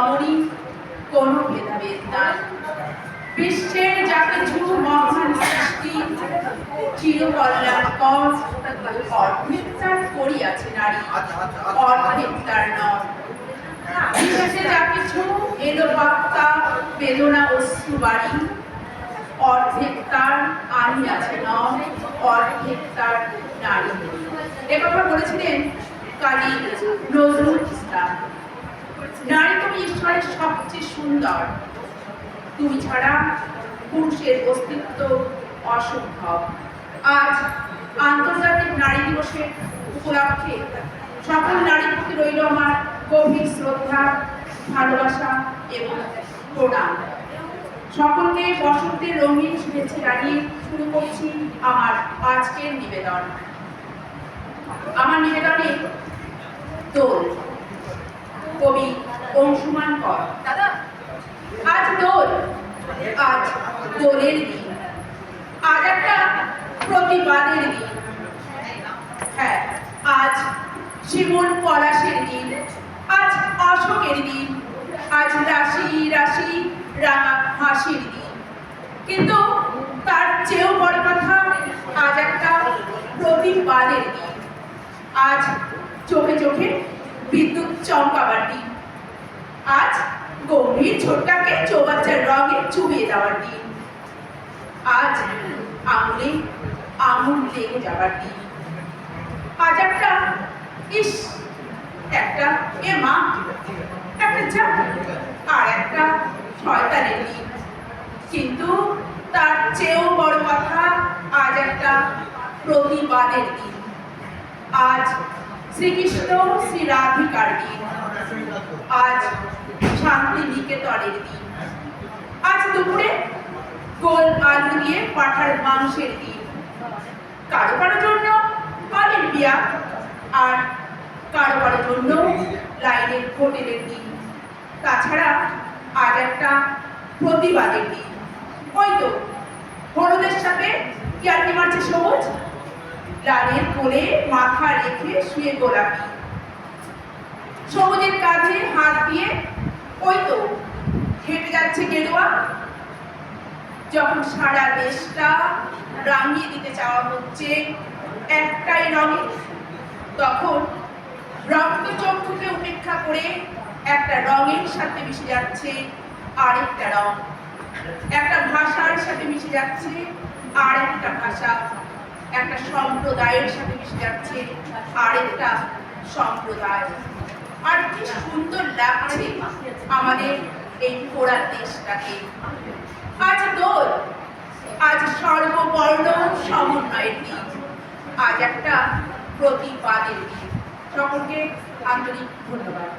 রমণী কোনো ভেদাভেদ নাই। বিশ্বের যা কিছু মহান সৃষ্টি চিরকল্যাণকর অর্ধেক করিয়াছে নারী অর্ধেক নয়। বিশেষে যা কিছু এলো বাক্তা বেদনা অশ্রু বাড়ি অর্ধেক তার নয় অর্ধেক নারী। এ কথা বলেছিলেন কালী নজরুল ইসলাম। তুমি সবচেয়ে সুন্দর। তুমি ছাড়া পুরুষের অস্তিত্ব অসম্ভব। আজ আন্তর্জাতিক নারী দিবসের উপলক্ষে সকল নারীর প্রতি রইল আমার গভীর শ্রদ্ধা, ভালোবাসা এবং প্রণাম। সকলকে বসন্তের রঙিন শুভেচ্ছা জানিয়ে শুরু করছি আমার আজকের নিবেদন। আমার নিবেদনে দোল। কবি অংশুমান কর। আজ দোল আজ দোলের দিন। আজ একটা প্রতিবাদের দিন। হ্যাঁ আজ শিমুল পলাশের দিন। আজ অশোকের দিন। আজ রাশি রাশি, রাঙা হাসির দিন। কিন্তু তার চেয়েও বড় কথা, আজ একটা প্রতিবাদের দিন। আজ চোখে চোখে চমকাবার দিন আজ গম্ভীর ছোটটাকে চৌবাচ্চার রঙে চুবিয়ে দেওয়ার দিন। আজ আঙুলে আঙুল লেগে যাবার দিন। আজ একটা ইস, একটা এ মা, একটা যা আর একটা শয়তানের দিন। কিন্তু তার চেয়েও বড় কথা, আজ একটা প্রতিবাদের দিন। আজ শ্রীকৃষ্ণ শ্রী রাধিকার দিন আজ শান্তি নিকেতনের দিন। আজ দুপুরে গোল আলু দিয়ে পাঠার মাংসের দিন। কারও কারও জন্য পানির বিয়া আর কারও কারও জন্য লাইনের হোটেলের দিন। তাছাড়া আজ একটা প্রতিবাদের দিন। ওই তো, হলুদের সাথে ইয়ার্কি মারছে সবুজ? লালের কোলে মাথা রেখে শুয়ে গোলাপি সবুজের কাছে হাত দিয়ে, ওই তো, হেঁটে যাচ্ছে গেরুয়া। যখন সারা দেশটা রাঙিয়ে দিতে চাওয়া হচ্ছে একটাই রঙে, তখন রক্তচক্ষুকে উপেক্ষা করে একটা রঙের সাথে মিশে যাচ্ছে আরেকটা রং। একটা ভাষার সাথে মিশে যাচ্ছে আরেকটা ভাষা। একটা সম্প্রদায়ের সাথে মিশে যাচ্ছে, আরেকটা সম্প্রদায়। আর কি সুন্দর লাগছে আমাদের এই পোড়া দেশটাকে। আজ দোল, আজ সর্ববর্ণ সমন্বয়ের দিন। আজ একটা প্রতিবাদের দিন। সকলকে আন্তরিক ধন্যবাদ।